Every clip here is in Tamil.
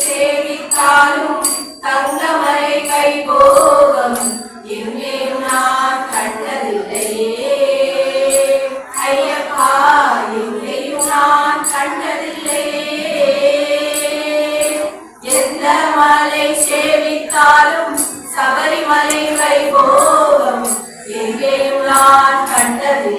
சேவித்தாலும் தங்கமலை கை போகும் இருமே tarde.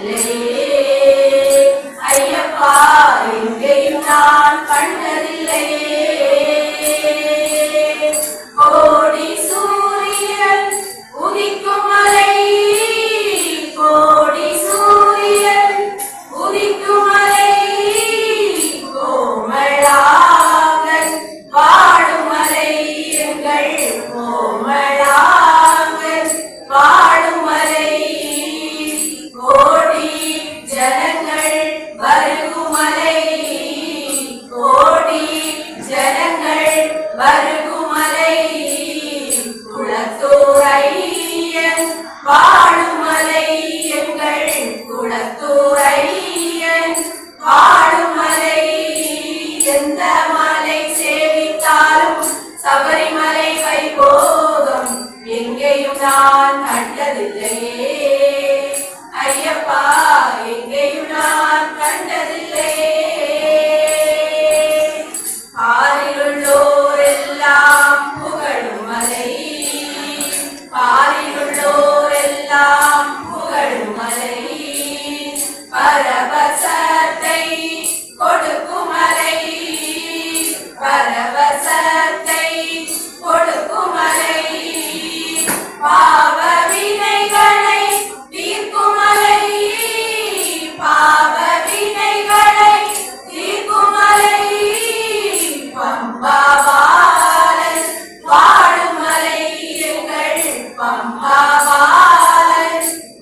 பம்பா பாலை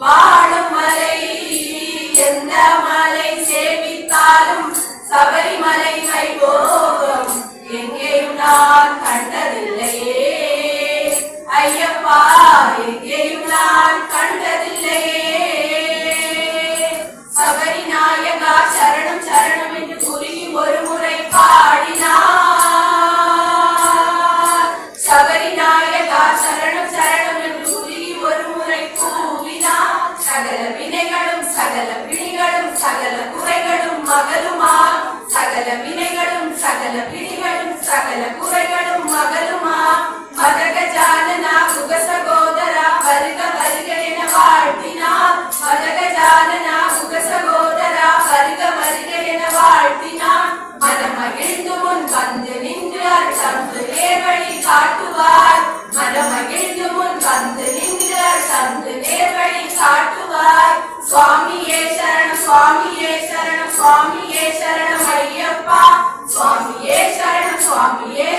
வாழும் மலை எந்த மலை சேமித்தாலும் சபரிமலை கை போகும் எங்கேயும் நான் கண்டதில்லையே. ஐயப்பா எங்கேயும் நான் கண்டது స్వామియే శరణ స్వామియే శరణ స్వామియే శరణ అయ్యప్ప. స్వామియే శరణ ఏ